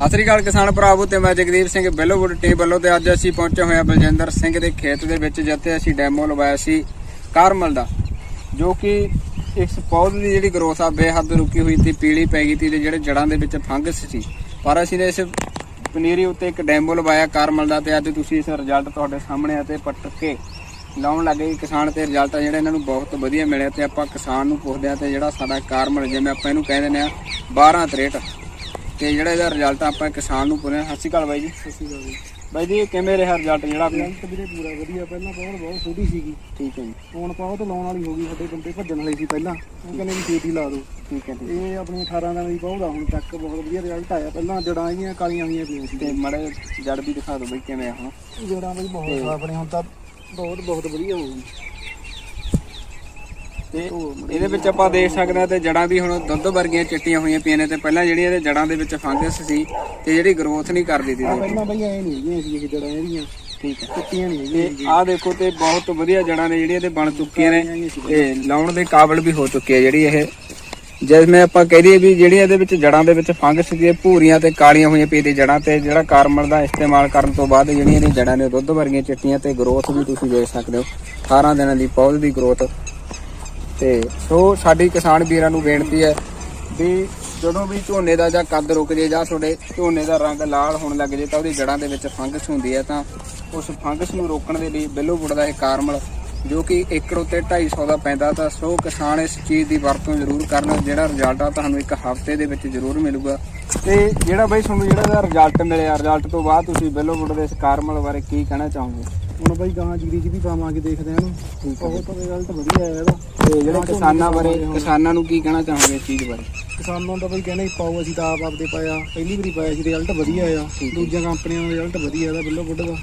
ਸਤਿ ਸ੍ਰੀ ਅਕਾਲ ਕਿਸਾਨ ਭਰਾਵੋ ਤੇ ਮੈਂ ਜਗਦੀਪ ਸਿੰਘ ਬੈਲੋਵੁੱਡ ਟੀਮ ਵੱਲੋਂ ਤੇ ਅੱਜ ਅਸੀਂ ਪਹੁੰਚੇ ਹੋਏ ਹਾਂ ਬਲਜਿੰਦਰ ਸਿੰਘ ਦੇ ਖੇਤ ਦੇ ਵਿੱਚ, ਜਿੱਥੇ ਅਸੀਂ ਡੈਮੋ ਲਵਾਇਆ ਸੀ ਕਾਰਮਲ ਦਾ, ਜੋ ਕਿ ਇਸ ਪੌਦ ਦੀ ਜਿਹੜੀ ਗਰੋਥ ਆ ਬੇਹੱਦ ਰੁਕੀ ਹੋਈ ਸੀ, ਪੀਲੀ ਪੈ ਗਈ ਸੀ ਤੇ ਜਿਹੜੇ ਜੜਾਂ ਦੇ ਵਿੱਚ ਫੰਗਸ ਸੀ। ਪਰ ਅਸੀਂ ਨੇ ਇਸ ਪਨੀਰੀ ਉੱਤੇ ਇੱਕ ਡੈਮੋ ਲਵਾਇਆ ਕਾਰਮਲ ਦਾ ਤੇ ਅੱਜ ਤੁਸੀਂ ਇਸ ਰਿਜ਼ਲਟ ਤੁਹਾਡੇ ਸਾਹਮਣੇ ਆ ਤੇ ਪੱਟ ਕੇ ਲਾਉਣ ਲੱਗੇ ਕਿਸਾਨ ਤੇ ਰਿਜ਼ਲਟ ਆ ਜਿਹੜਾ ਇਹਨਾਂ ਨੂੰ ਬਹੁਤ ਵਧੀਆ ਮਿਲਿਆ ਤੇ ਆਪਾਂ ਕਿਸਾਨ ਨੂੰ ਪੁੱਛਦੇ ਆ ਤੇ ਜਿਹੜਾ ਸਾਡਾ ਕਾਰਮਲ ਜਿਵੇਂ ਆਪਾਂ ਇਹਨੂੰ ਕਹਿ ਦਿੰਦੇ ਆ 12 63 ਤੇ ਜਿਹੜਾ ਇਹਦਾ ਰਿਜ਼ਲਟ ਆਪਾਂ ਕਿਸਾਨ ਨੂੰ ਆ ਸਤਿ ਸ਼੍ਰੀ ਅਕਾਲ ਬਾਈ ਜੀ। ਸਤਿ ਸ਼੍ਰੀ ਅਕਾਲ ਜੀ। ਬਾਈ ਜੀ ਇਹ ਕਿਵੇਂ ਰਿਹਾ ਰਿਜ਼ਲਟ ਜਿਹੜਾ ਆਪਣਾ? ਰਿਜ਼ਲਟ ਵੀਰੇ ਪੂਰਾ ਵਧੀਆ। ਪਹਿਲਾਂ ਬਹੁਤ ਬਹੁਤ ਛੋਟੀ ਸੀਗੀ। ਠੀਕ ਹੈ ਜੀ। ਹੁਣ ਬਹੁਤ ਲਾਉਣ ਵਾਲੀ ਹੋ ਗਈ। ਸਾਡੇ ਬੰਦੇ ਭੱਜਣ ਵਾਲੇ ਸੀ ਪਹਿਲਾਂ। ਉਹ ਕਹਿੰਦੇ ਵੀ ਛੇਤੀ ਲਾ ਦਿਓ। ਠੀਕ ਹੈ ਠੀਕ ਇਹ ਆਪਣੀ 18 ਦਿਨ ਦੀ ਬਹੁਤ ਆ। ਹੁਣ ਤੱਕ ਬਹੁਤ ਵਧੀਆ ਰਿਜ਼ਲਟ ਆਇਆ। ਪਹਿਲਾਂ ਜੜਾਂ ਇਹਦੀਆਂ ਕਾਲੀਆਂ ਹੋਈਆਂ ਪਈਆਂ ਸੀ। ਤੇ ਮੜੇ ਜੜ ਵੀ ਦਿਖਾ ਦਿਓ ਬਈ ਕਿਵੇਂ ਆ ਹੁਣ। ਜੜਾਂ ਬਈ ਬਹੁਤ ਨੇ ਹੁਣ ਤਾਂ ਬਹੁਤ ਬਹੁਤ ਵਧੀਆ ਹੋ ਗਈ। ਤੇ ਇਹਦੇ ਵਿੱਚ ਆਪਾਂ ਦੇਖ ਸਕਦੇ ਹਾਂ ਤੇ ਜੜਾਂ ਵੀ ਹੁਣ ਦੁੱਧ ਵਰਗੀਆਂ ਚਿੱਟੀਆਂ ਹੋਈਆਂ ਪਈਆਂ ਨੇ ਤੇ ਪਹਿਲਾਂ ਜਿਹੜੀਆਂ ਇਹਦੇ ਜੜਾਂ ਦੇ ਵਿੱਚ ਫੰਗਸ ਸੀ ਤੇ ਜਿਹੜੀ ਗਰੋਥ ਨਹੀਂ ਕਰਦੀ ਸੀ। ਪਹਿਲਾਂ ਬਈ ਐ ਨਹੀਂ ਹੈਗੀਆਂ ਸੀ ਇਹ ਜੜਾਂ ਇਹਦੀਆਂ। ਠੀਕ ਹੈ। ਚਿੱਟੀਆਂ ਨਹੀਂ ਹੈਗੀਆਂ ਆਹ ਦੇਖੋ ਤੇ ਬਹੁਤ ਵਧੀਆ ਜੜਾਂ ਨੇ ਜਿਹੜੀਆਂ ਇਹਦੇ ਬਣ ਚੁੱਕੀਆਂ ਨੇ ਤੇ ਲਾਉਣ ਦੇ ਕਾਬਲ ਵੀ ਹੋ ਚੁੱਕੀ ਹੈ ਜਿਹੜੀ ਇਹ। ਜਿਵੇਂ ਆਪਾਂ ਕਹਿ ਦਈਏ ਵੀ ਜਿਹੜੀਆਂ ਇਹਦੇ ਵਿੱਚ ਜੜਾਂ ਦੇ ਵਿੱਚ ਫੰਗਸ ਸੀ ਭੂਰੀਆਂ ਤੇ ਕਾਲੀਆਂ ਹੋਈਆਂ ਪਈ ਤੇ ਜੜਾਂ ਤੇ ਜਿਹੜਾ ਕਾਰਮਲ ਦਾ ਇਸਤੇਮਾਲ ਕਰਨ ਤੋਂ ਬਾਅਦ ਜਿਹੜੀਆਂ ਇਹਦੀਆਂ ਜੜਾਂ ਨੇ ਦੁੱਧ ਵਰਗੀਆਂ ਚਿੱਟੀਆਂ ਤੇ ਗਰੋਥ ਵੀ ਤੁਸੀਂ ਦੇਖ ਸਕਦੇ ਹੋ। 18 ਦਿਨਾਂ ਦੀ ਪੌਦ ਦੀ ਗਰੋਥ ਤੇ ਸੋ ਸਾਡੀ ਕਿਸਾਨ ਵੀਰਾਂ ਨੂੰ ਬੇਨਤੀ ਹੈ ਵੀ ਜਦੋਂ ਵੀ ਝੋਨੇ ਦਾ ਜਾਂ ਕੱਦ ਰੁਕ ਜੇ ਜਾਂ ਤੁਹਾਡੇ ਝੋਨੇ ਦਾ ਰੰਗ ਲਾਲ ਹੋਣ ਲੱਗ ਜੇ ਤਾਂ ਉਹਦੀ ਜੜਾਂ ਦੇ ਵਿੱਚ ਫੰਗਸ ਹੁੰਦੀ ਹੈ ਤਾਂ ਉਸ ਫੰਗਸ ਨੂੰ ਰੋਕਣ ਦੇ ਲਈ ਬਿੱਲੋਵੁੱਡ ਦਾ ਇਹ ਕਾਰਮਲ ਜੋ ਕਿ ਏਕੜ ਉੱਤੇ 250 ਦਾ ਪੈਂਦਾ ਤਾਂ ਸੋ ਕਿਸਾਨ ਇਸ ਚੀਜ਼ ਦੀ ਵਰਤੋਂ ਜ਼ਰੂਰ ਕਰਨ, ਜਿਹੜਾ ਰਿਜ਼ਲਟ ਆ ਤੁਹਾਨੂੰ ਇੱਕ ਹਫ਼ਤੇ ਦੇ ਵਿੱਚ ਜ਼ਰੂਰ ਮਿਲੂਗਾ। ਤੇ ਜਿਹੜਾ ਬਈ, ਤੁਹਾਨੂੰ ਜਿਹੜਾ ਦਾ ਰਿਜ਼ਲਟ ਮਿਲਿਆ ਰਿਜ਼ਲਟ ਤੋਂ ਬਾਅਦ ਤੁਸੀਂ ਬਿੱਲੋਵੁੱਡ ਦੇ ਇਸ ਕਾਰਮਲ ਬਾਰੇ ਕੀ ਕਹਿਣਾ ਚਾਹੋਗੇ? ਹੁਣ ਬਈ ਗਾਂ ਜੀਰੀ ਚ ਵੀ ਪਾਵਾਂਗੇ ਦੇਖਦੇ ਆ ਇਹਨੂੰ। ਬਹੁਤ ਰਿਜ਼ਲਟ ਵਧੀਆ ਆਇਆ ਇਹਦਾ। ਤੇ ਜਿਹੜੇ ਕਿਸਾਨਾਂ ਬਾਰੇ ਕਿਸਾਨਾਂ ਨੂੰ ਕੀ ਕਹਿਣਾ ਚਾਹੋਗੇ ਇਸ ਚੀਜ਼ ਬਾਰੇ? ਕਿਸਾਨਾਂ ਦਾ ਬਈ ਕਹਿੰਦੇ ਪਾਓ ਅਸੀਂ ਤਾਂ ਆਪ ਆਪਦੇ ਪਾਇਆ। ਪਹਿਲੀ ਵਾਰੀ ਪਾਇਆ ਸੀ ਰਿਜ਼ਲਟ ਵਧੀਆ ਆ। ਦੂਜੀਆਂ ਕੰਪਨੀਆਂ ਦਾ ਰਿਜ਼ਲਟ ਵਧੀਆ ਇਹਦਾ ਬਿੱਲੋ ਬੁੱਢ ਦਾ